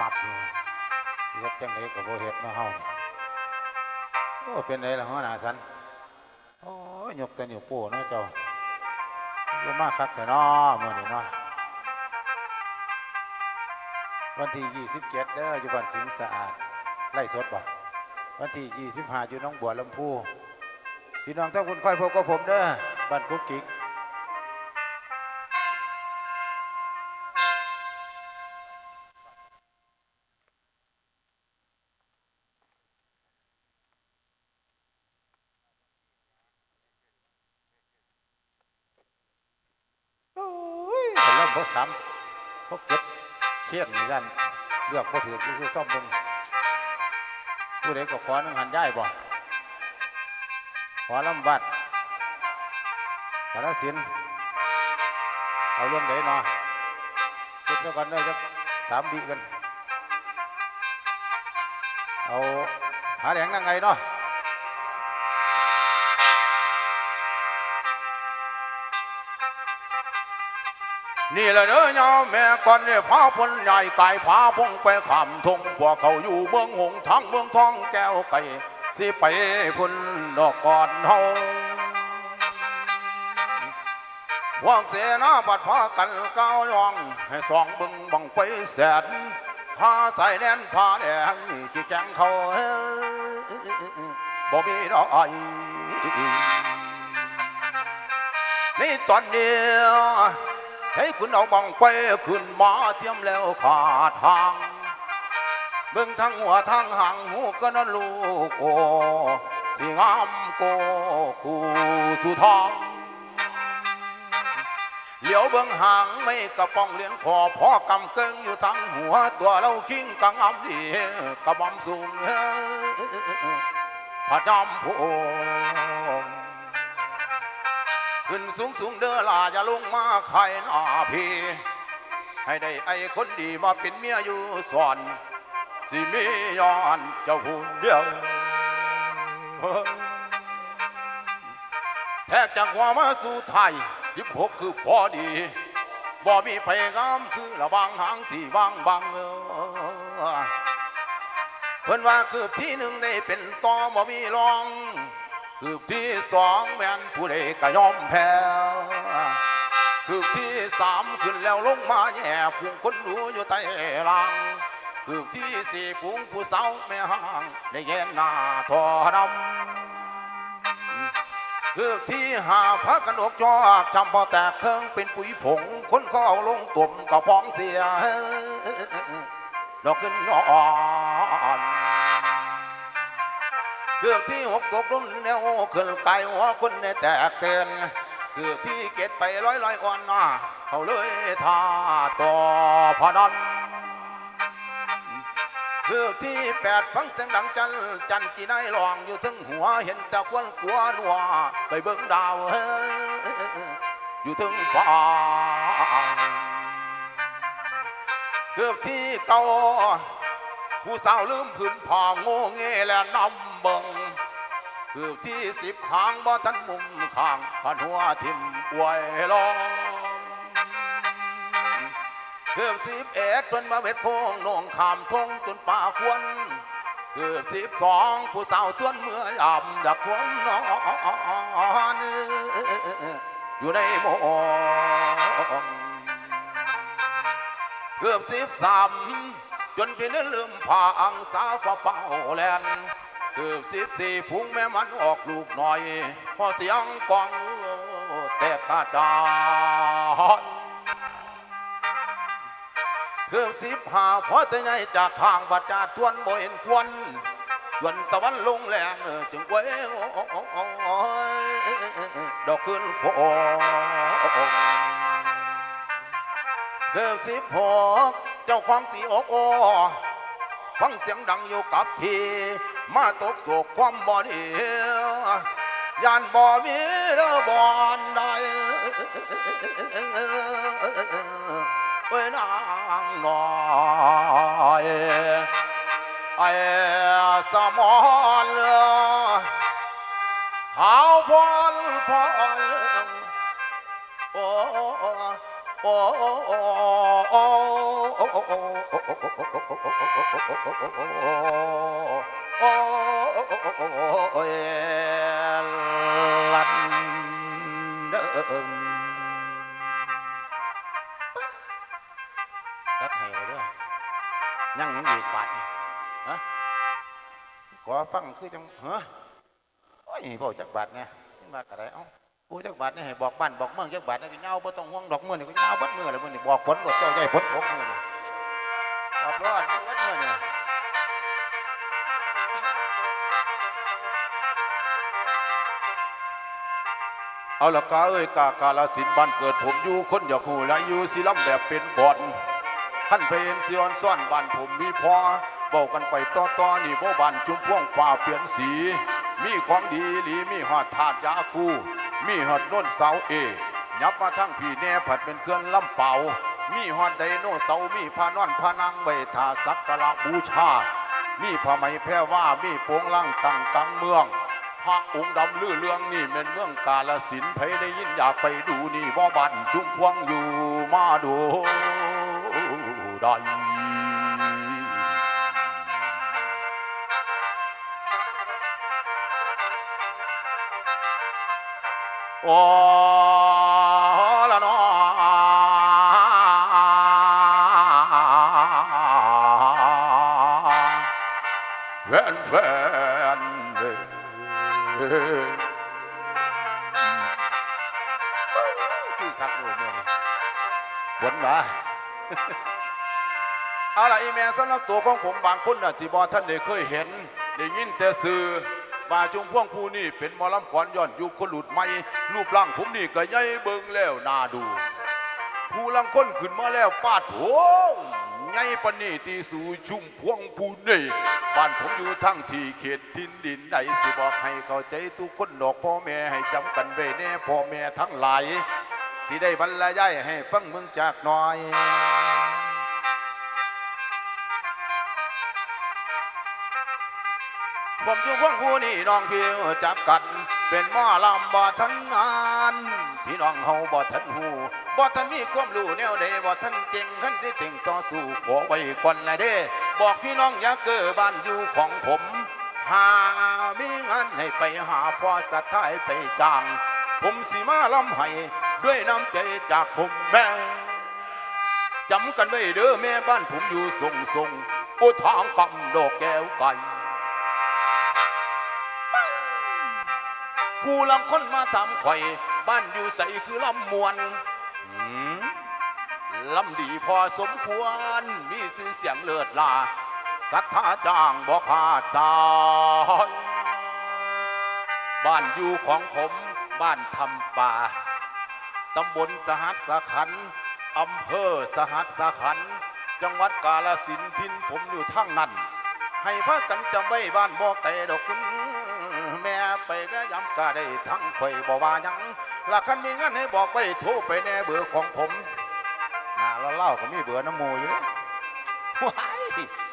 มับอยู่เฮ็ดจังไดก็บ่เฮ็ดเนาะเฮาโอ้เป็นไดล่ะหัวหน้าสันโอ้ยยกแต่นิ้วโป้เนาะเจ้าลงมาคักแต่น้อมื้อนี้เนาะวันที่27เด้ออยู่บ้านสิงห์สะอาดไล่สดบ่วันที่25อยู่หน้องบัวลำพูพี่น้องทุกคนค่อยพบกับผมเด้อบ้านกุ๊กกิ๊ก พอเก็บเครียดเหมือนกันเลือกพอถือคือซ่อมเบิ่งผู้ใดก็ขอนังหันย่ายบ่ขอลำบัดขอละสินเอาเรื่องไหนเนาคิดซะก่อนเด้อจักสามบีกัน เอาหาแหลงนั่งไงเนาะ นี่แหละเนื้อยาแม่ก่อนเนี่ยพาพลใหญ่ไก่พาพงไปขำทงพวกเขาอยู่เมืองหงทั้งเมืองทองแก้วไก่สิไปพุ่นดอกก่อนเฮาพวกเสนาบัดพากันก้าวยอง ให้สองบึงบังไปแสนพาใส่แน่นพาแดงที่แจงเขาบ่มีดอกอ้อนี่ตอนเนี้ย ให้คุณเอาบังไปขึ้นมาเทียมแล้วขาดทางเบิ่งทั้งหัวทั้งหางหูก็นั่นลูกโอที่งามโกคู่สุทองเหลียวเบื้องหางไม่กระป้องเลี้ยงคอพ่อกำเกิงอยู่ทั้งหัวตัวเราคิงกังอำดีกระบำสูงพระจำโพ ขึ้นสูงสูงเด้อล่าอย่าลงมาใครหน้าพี่ให้ได้ไอ้คนดีมาเป็นเมียอยู่สอนสิมีย้อนเจ้าผู้เดียวแทกจากหัวมาสู่ไทยสิบหกคือพอดีบ่มีไผงามคือระบางหางที่บางบางเออเพิ่นว่าคือที่หนึ่งได้เป็นต่อบ่มีรอง คือที่สองแม่นผู้ใดก็ยอมแพ้คือที่สามขึ้นแล้วลงมาแย่พุงคนดูอยู่ใต้ล่างคือที่สี่พุงผู้สาวแม่ห้างได้เย็นหน้าทอดำคือที่หาพักกันอกจอจำพอแตกเครื่องเป็นปุ๋ยผง คนเขาเอาลงตุ่มก็พ้องเสียดอกขึ้นนอน เกือบที่หกตกลุ่นแนวขึ้นไกลหัวคนในแตกเตือนเกือบที่เก็ดไปร้อยร้อยอ่อนน้าเขาเลยท่าต่อพอนันเกือบที่แปดฟังเสียงดังจันจันจีนายลองอยู่ถึงหัวเห็นแต่ควันกลัวนัวไปเบิ่งดาวเฮอยู่ถึงฟ้าเกือบที่เก่าผู้สาวลืมพื้นผ่าโง่เง่และนำ บงคือที่สิบหางบ่ทันมุมข้างพันหัวทิมอวยลองเกือบสิบเอ็ดจนมาเวทโพงโหนงขามทงจนป่าควนเกือบสิบสองผู้สาวตวนเมื่อยามดักควนนอนอยู่ในโมองเกือบสิบสามจนพี่นั้นลืมผ่าอังสาวฟ้าเป่าแลน เกือสิบสี่พุงแม่มันออกลูกหน่อย พอเสียงกองแตกกระจายเกือสิบห้าพอแต่ไงจากทางบัดจาทวนบ่เห็นควรจวนตะวันลงแรงจึงไว้ดอกขึ้นโพเกือสิบหกเจ้าความตีอกโอ ฟังเสียงดังอยู่กับพี่ มาตกโศกความบ่ดียานบ่มีเด้อบอนใดเอ้ยนางน้อยไอ้สมอนขาวพอนพอโอ้โอ้โอ้ นั่งยังอีกบาทฮะขอฟังคือจังฮะโอ้ยบอกจากบาทเนี่ยมากระไรเอ้ากูจักบาทเนี่ยให้บอกบ้านบอกเมืองจักบาทเนี่ยก็เน่าบ่ต้องห่วงดอกเมืองเนี่ยก็เน่าบัดเมืองเลยเมืองเนี่ยบอกผลหลดเจ้าใหญ่ผลของเมืองเนี่ย อกรอดบัดมือนี่เอาละกาเอ้ยกากาลสินบ้านเกิดผมอยู่คนอยากหูและอยู่สิล้ำแบบเป็นบอนท่านเพนสิออนซ่อนบ้านผมมีพอบอกกันไปต่อต่อๆนี่บ่บ้านจุ่มพ่วงฟ้าเปลี่ยนสี มีของดีหลีมีหอดถาดยาคูมีหอดน้นเสาเอยับมาทั้งพี่แน่ผัดเป็นเครื่องลำเป่า มีหอดไดโนเสาร์มีพานอนพานังไว้ทาสักการะบูชา มีผ้าไหมแพร่ว่ามีโปงล่างตั้งกลางเมืองพระองค์ดำลือเรื่องนี่เป็นเมืองกาลสินไผได้ยินอยากไปดูนี่บ่บันชุมพวงอยู่มาดูได้โอ้ แม่สำหรับตัวของผมบางคนน่ะที่บอท่านได้เคยเห็นได้ยินแต่สื่อว่าจุงพ่วงผู้นี่เป็นหมอลำขวัญย้อนยุคคนหลุดไม่รูปร่างผมนี่ก็ใหญ่เบิงแล้วน่าดูผู้ลังคนขึ้นมาแล้วปาดโหใหญ่ปนนี่ตีสู่ชุมพวงผู้นี่บ้านผมอยู่ทั้งที่เขตทินดินใดสิบอกให้เข้าใจทุกคนดอกพ่อแม่ให้จำกันไว้แน่พ่อแม่ทั้งหลายสิได้บรรยายให้ฟังเมืองจากหน้อย ผมอยู่พวงผู้นี่น้องพี่จักกัน เป็นหม้อลำบ่ทันนานพี่น้องเฮาบ่ทันหูบ่ทันมีความรู้แนวใดบ่ทันเก่งขันที่เก่งต่อสู้ขอไว้ก่อนละเด้บอกพี่น้องอย่าเกิดบ้านอยู่ของผมหามีงานให้ไปหาพ่อสัตย์ทายไปจ้าง ผมสิมาลำให้ด้วยน้ำใจจากผมแม่จำกันไว้เด้อแม่บ้านผมอยู่ทรงทรงโอ้ทางกำดอกแก้วไก่ ผู้ลังคนมาทำข่อย บ้านอยู่ใสคือลำมวนหืมลำดีพอสมควร มีชื่อเสียงเลิศลาศรัทธาจ้างบ่ขาดสายบ้านอยู่ของผมบ้านทำป่าตำบลสหัสขันอำเภอสหัสขัน จังหวัดกาฬสินทินผมอยู่ทั้งนั้น ให้พากันจำไว้บ้านบ่ไกลดอกคุณ ไปแม่ย้ำกาได้ทั้งข่อยบ่ว่าหยังละคันมีเงานให้บอกไปโทรไปแน่เบอร์ของผมน้าเราเล่าก็มีเบื่อน้ำมูอยู่ว้าย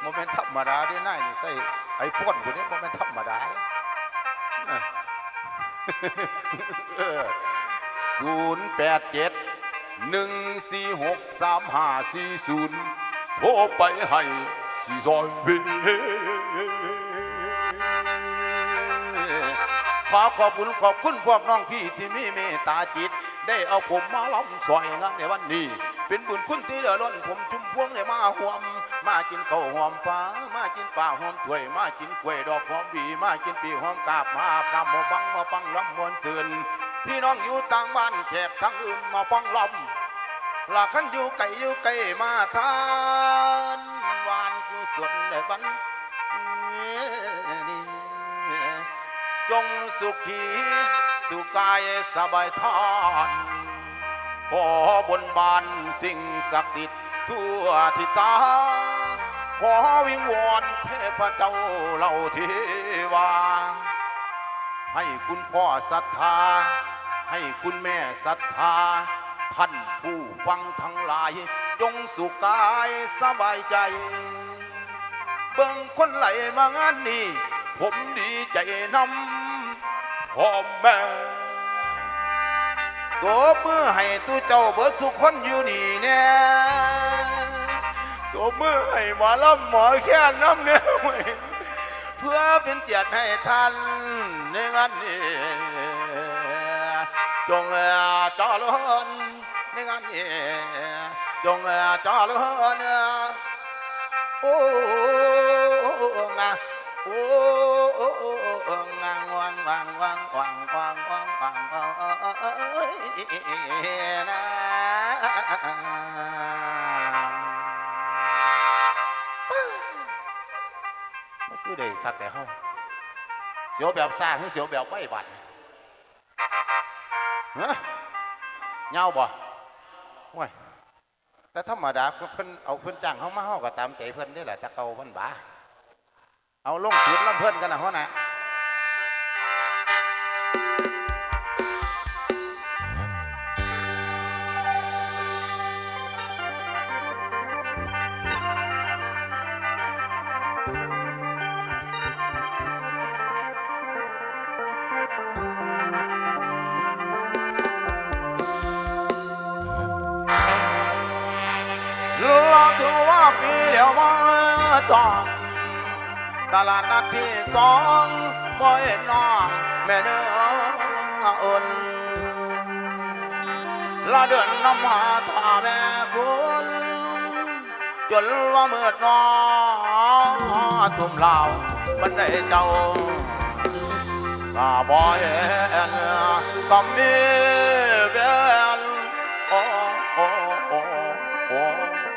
โมเมนธรรมดาเด้นายนี่ใส่ไอ้พ่นกูนี่โมเมนธรรมดาเด้อศูนย์แปดเจ็ดหนึ่งสี่หกสามห้าสี่ศูนย์โทรไปให้สี่ซอยเบ ขอขอบคุณขอบคุณพวกน้องพี่ที่มีเมตตาจิต ได้เอาผมมาล้อมซอยงานในวันนี้ เป็นบุญคุณที่เดือดร้นผมชุมพวงได้มาหวม มากินข้าวหอมฟ้ามากินปลาหอมถ้วย มากินกล้วยดอกหอมบีมากินปีหอมกาบมาพรำมาบังมาฟังลำมวนเตือนพี่น้องอยู่ต่างบ้านแขกทั้งอื่นมาฟังลำหลักขันอยู่ไกลอยู่ไกลมาทานวานคือส่วนในบัน จงสุขีสุกายสบายทานขอบนบานสิ่งศักดิ์สิทธิ์ทั่วทิศาขอวิงวอนเทพเจ้าเหล่าเทวา ให้คุณพ่อศรัทธา ให้คุณแม่ศรัทธา ท่านผู้ฟังทั้งหลาย จงสุขกายสบายใจ เบิ่งคนไหลมางานนี้ ผมดีใจนำ พ่อแม่ตัวมือให้ตู้เจ้าเบิดทุกคนอยู่นี่เนี่ยตัวมือให้หมอลำหมอแค่น้ำเนี่ยเพื่อเป็นเกียรติให้ท่านในงานนี้จงเจริญในงานนี้จงเจริญโอ้งาโอ้งา คือได้คักแต่เฮาเสียวแบบซ่าคือเสียวแบบไม่บันเฮ้ยเงาบ่ว้ยแต่ธรรมดาเพิ่นเอาเพิ่นจ้างเฮามาเฮาก็ตามใจเพิ่นนี่แหละแต่เก่าเพิ่นบ้า เอาลงศูนลำเพิ่นกันนะเฮานะรอถือว่าปีเดียวมาต้อง ตลาดนัดที่สองบ่เห็นน้องแม่เนื้ออุ่นละเดือนน้ำหาตาแม่คุณจนว่าเมืดนอทุ่มเหล่าบันไดเจ้าตาบอยเห็นก็มีเวียนโอ้โอ้โอ้โอ้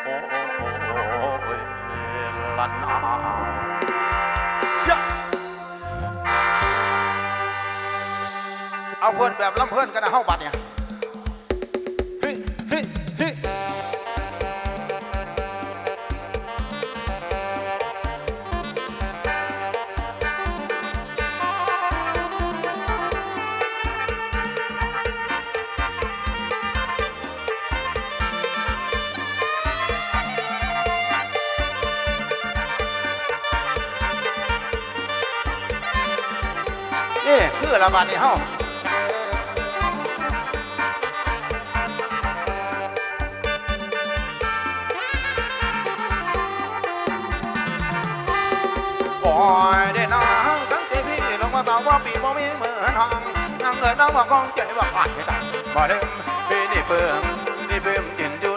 โอ้โอ้ลันนา เอาเพื่อนแบบลำเพื่อนกันนะเฮาบัดเนี่ยเฮ้ยเฮ้ยเฮ้ยนี่คือละบาดนี่เฮา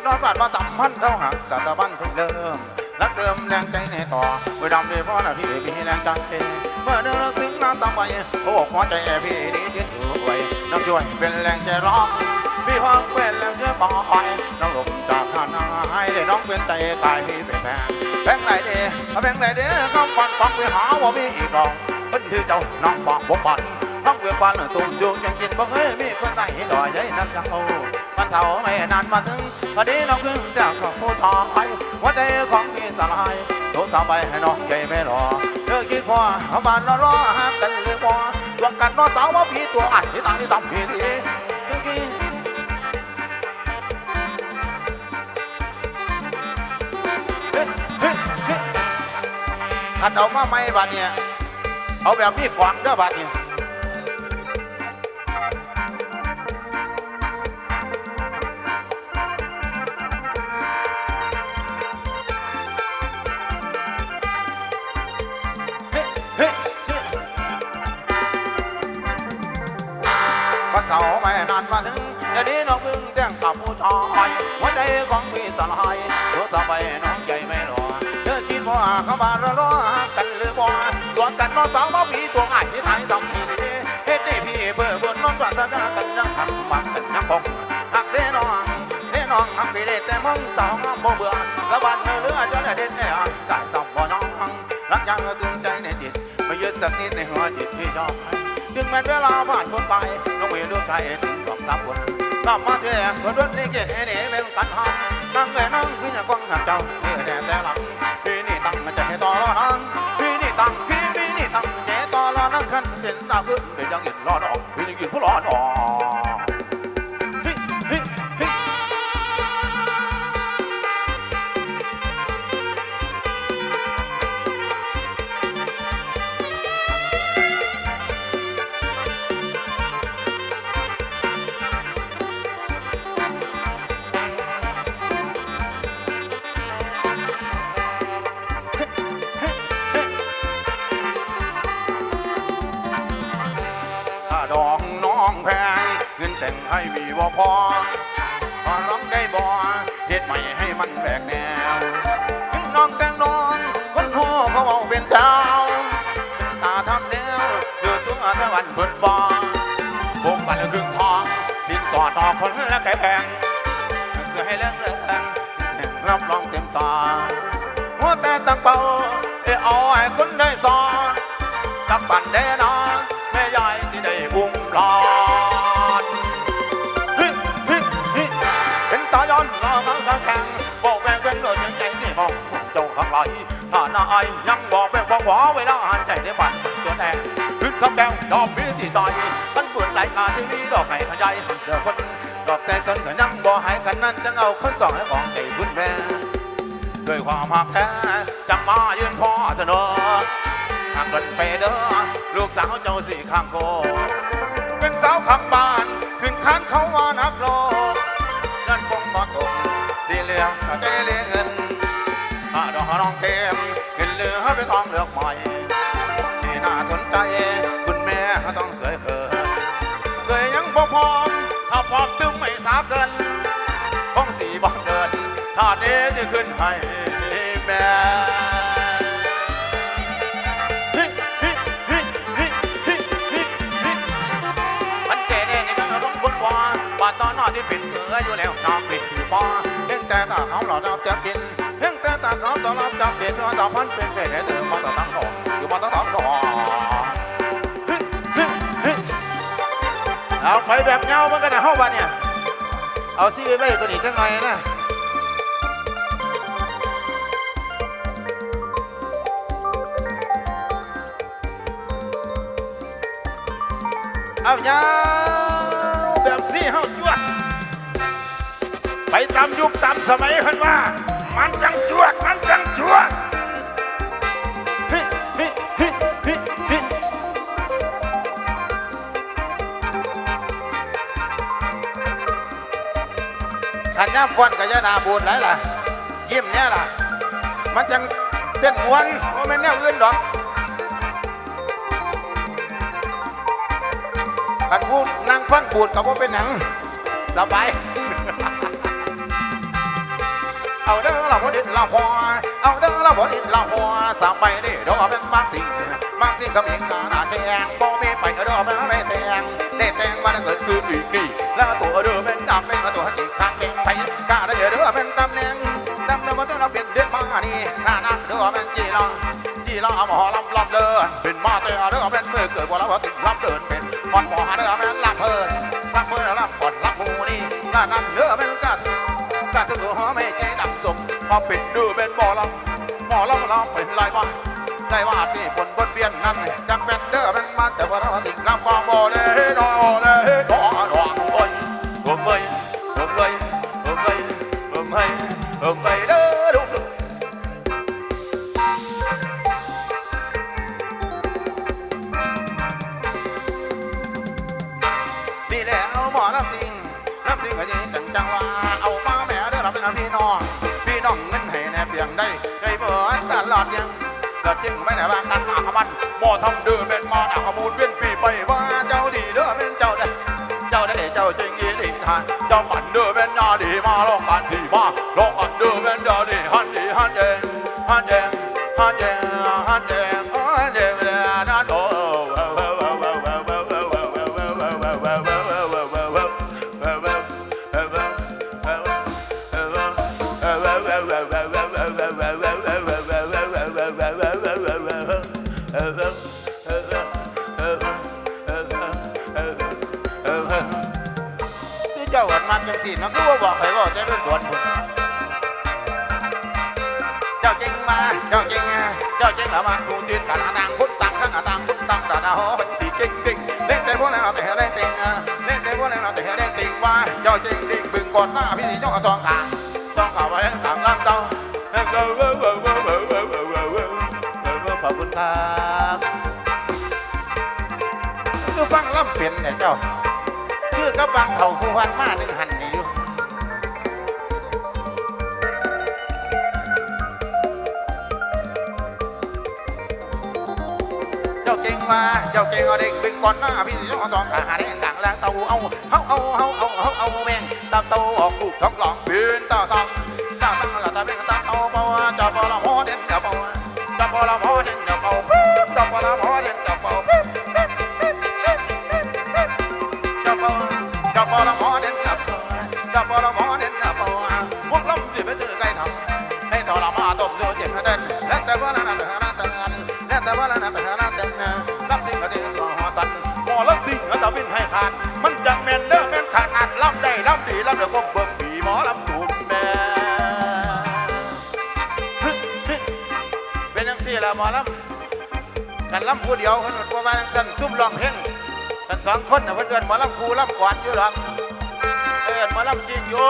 นอยู่นบานมาตำพันเท่าหักกับตะบันเพิ่งเริ่มรักเติมแรงใจในต่อไปดำด้วยพ่อน่ะพี่พี่แรงใจเมื่อเดินถึงน้ำตาไปโอ้หัวใจพี่นี่ที่ถือไว้น้ำช่วยเป็นแรงใจร้องพี่พังเป็นแรงใจปอยน้องหลบจากข้านาให้ได้น้องเป็นใจตายพี่เป็นแพ้แบงไหนเด้แบงไหนเด้คำฟันฟังไปหาว่ามีอีกดอกมันคือเจ้าน้องบอกบ่ปันทั้งเวียนปันตุ่มจูงยังกินบ่เคยมีคนไหนดอยใหญ่นักจังโอ มันเท่าไม่นานมาถึงวันนี้น้องเพิ่งจะเขาผู้ชายหัวใจของพี่สลายโทรศัพท์ไปให้น้องใจไม่รอเธอคิดพอเอาบ้านรอรอหากันหรือบ่ดวงกันนอสาวว่าพี่ตัวอัดที่ตางที่ตำพี่ดีขันเอามาไม่บัดเนี่ยเอาแบบมีกวางเด้อบัดเนี่ย น้องสาวมาผีตัวอ้ายที่ไทยต้องมีดีเฮ็ดให้พี่เบื่อบนน้องปรารถนากันยังทำบังกันยังคงหักเด้น้องเด้น้องหักพี่เด้แต่มองสาวงามบ่เบื่อละบันเรือจนได้เด็ดได้อ่านกายต้องบ่น้องรักยังตึงใจในจิตไม่ยึดสักนิดในหัวจิตที่ชอบถึงแม้เวลาผ่านคนไปน้องมีลูกชายถึงสองสามคนกลับมาเถอะคนรุ่นนี้เกศเอ๋เป็นกันทำนั่งเอ๋นั่งพี่จะกว้างหักเจ้าเอ๋แต่แต่หลังพี่นี่ตั้งใจต่อรอนั นาคือเป็นยังอินรอนออเป็นยังอินผู้ล้อนออ เออเอาให้คนได้สอนจักปั่นเด้นอนแม่ยายที่ได้อุ้มหลานฮิฮิฮิเป็นตาย้อนงอมังกแข่งบอกแบงแบงเลยยังใจนี่บอกเจ้าข้างไหลถ้าหน้าไอยังบอกแบงบอกหวเวลาหันใจได้บันตัวแดงขึ้นคำแก้วดอกพีที่ต่อยมันเปิดไหลกาที่นี่ดอกไห้ขยายเดือคนดอกแต่ต้นก็ยังบอกให้กันนั้นจังเอาคนสองให้ของใจพื้นแม่ด้วยความหักแท้จังมายืนพ่อน กินไปเด้อลูกสาวเจ้าสี่ข้างโกเป็นสาวขังบ้าน ขึ้นคานเขาว่านักโลกนั่นคงบ่ตกดีเหลือก็ใจเหลือเงินถ้าดอกน้องเต็มเงินเหลือเป็นทองเลือกใหม่ที่น่าสนใจคุณแม่ต้องสวยเกินเคยยังบ่พร้อมถ้าพร้อมตึงไม่สาเกินคงสีบ่เกินถ้านี้จะขึ้นให้แม่ แต่ตาเขาหล่อรับจะกินเพียงแต่ตาเขาตอนรับจะกินว่าตาพันเป็นเป็นเดิมมาตาตั้งหอกอยู่มาตั้งหอกเอาไปแบบเงาเมันก็ได้เข้าบ้านเนี่ยเอาซีไว้ตัวนี้จังไงนะเอาเงาามยุคตามสมัยเพิ่นว่า มันจังจวดมันจังจวดฮิฮิฮิฮิฮิขันย่ำฟอนกับยานาบูดไรล่ะยิ้มเนี่ยล่ะ มันจังเต้นมวนว่าแม่นแนวอื่นดอกกันพูดนั่งฟังบูดกับว่าเป็นหนังสบาย เอาเด้อเราพอดินเราพอเอาเด้อเราพอดินเราพอสามไปนี่ดอาเป็นบางสิ่งบางสิ่งกับเองนาหนาแดงบ่มีไปเด้อเป็นไรแดงได้แดงมาเกิดคืออีนี่แล้วตัวเด้อเป็นดำเป็นตัวจีขางเป็นไปกาได้เด้อเป็นตำแหน่งตำแหน่งมาต้องเราเป็นเด็กมานี่หน้านั่งเด้อเป็นจีรองจีรองหมอลำลำเดินเป็นมาเตอเด้อเป็นเมื่อเกิดบ่แล้วติดลำเดินเป็นก่อนหมอหาเด้อเป็นลำเพิ่นลำเพิ่นลำก่อนลำมูนี่หน้านั่งเด้อเป็นกัดกาถึงหัวไม่ใจ ดำตกพอปิดดูเป็นบ่อลำบ่อลำลำเป็นไรบ้างได้ว่าที่บนบนเบียนนั้นจังเป็นเด้อเป็นมาแต่ว่าเราติดลำกองบ่อเลย บึงก่อนหน้าพี่สีเจ้าซองขาซองขาไว้ข้างล่างเต้าขอบคุณครับคือฟังล่ำเปลี่ยนเนี่ยเจ้าคือกับบางเขาผู้พันมาหนึ่งหันนี่อยู่เจ้าเก่งมาเจ้าเก่งเอาเด็กเป็นก่อนหน้าพี่สิเจ้าเอาตองขาหาได้ต่างนางเต่าเอาเฮาเอาเฮาเอาเฮาเอาแมง ตาเต่าออกลูกท้องหลองป็นตาตังตาตังละตาเป็นตาเต่าเปาจับปลาหมอเด่นจับเปาจับปลาหมอเด่นจับเปาจับปลาหมอเด่นจับเปาจับเปาจับปลาหมอเด่นจับเปาจับปลาหมอเด่นจับเปาพวกล้มสิไปตื้อไก่ทำให้ทรมาตบโยเจ็บเด่นและแต่ว่านั่นนั่นนั่นนั่นและแต่ว่านั่นนั่นนั่นนั่นรับสิ่งกระดิ่งก็หัวตันหมอรับสิ่งกระตะวินให้ขาด ม่นเด้อแม่นขาดอัดรับได้รับดีรับเดี๋ยวก็เบิ่งผีหมอรับตูดแม่เป็นจังสี่ละหมอลำกันล่ำผู้เดียวคนหมดประมาณกันซุ่มร้องเพลงกันสองคนน่ะเพิ่นเดินหมอลำครูลำกวาดอยู่หรอกเอินหมอลำซีกอยู่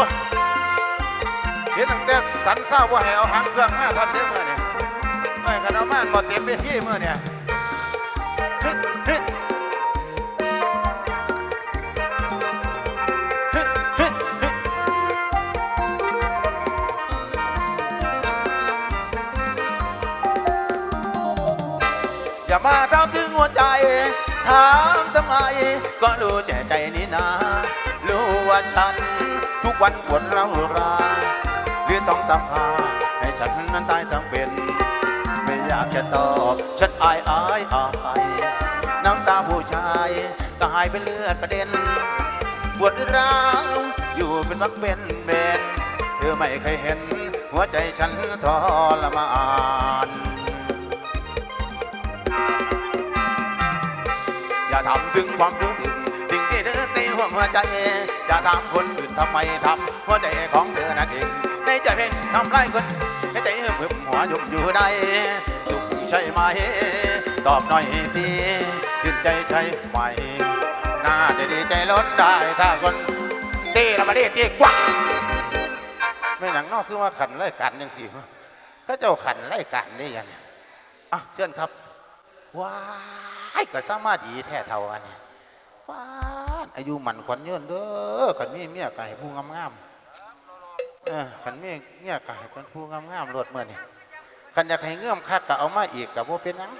เห็นตั้งแต่สันข้าวว่าให้เอาหางเครื่องมาทันเด้อมื่อเนี่ยไม่กันเอามาก็เต็มไปที่เมื่อเนี่ย อย่ามาถามถึงหัวใจ ถามทำไม ก็รู้ใจใจนี่นารู้ว่าฉัน ทุกวันปวดร้าวรา หรือต้องตามหาให้ฉันนั้นตายทั้งเป็น ไม่อยากจะตอบ ฉันอายอายอายน้ำตาผู้ชายกลายเป็นเลือดกระเด็น ปวดร้าวอยู่เป็นวักเป็นเบนเธอไม่เคยเห็น หัวใจฉันทรมาน ทำถึงความรู้สึกสิ่งที่เธอในหัวหัวใจอย่าถามคนอื่นทำไมทำหัวใจของเธอนั่นเอง ในใจเพลงทำไรคนให้ใจหึมหัวยุ่มอยู่ได้สุขใช่ไหม ตอบหน่อยสิชื่นใจใช่ไหมน่าจะดีใจล้นได้ถ้าคนตีละมาดีตีกว่าไม่หนังนอกคือว่าขันไล่กันยังสิก็เจ้าขันไล่กันได้ยังอะเชิญครับว้า ยก็สามารถดีแท้เท่ากันเนี่ยว้าอายุหมันขวัญยืนเด้อขันมีเมียไก่ผู้งามๆเออขันมีเมียไก่เป็นผู้งามๆรวดเมื่อนี่ขันอยากให้เงื่อมคักก็เอามาอีกกับว่าเป็นยัง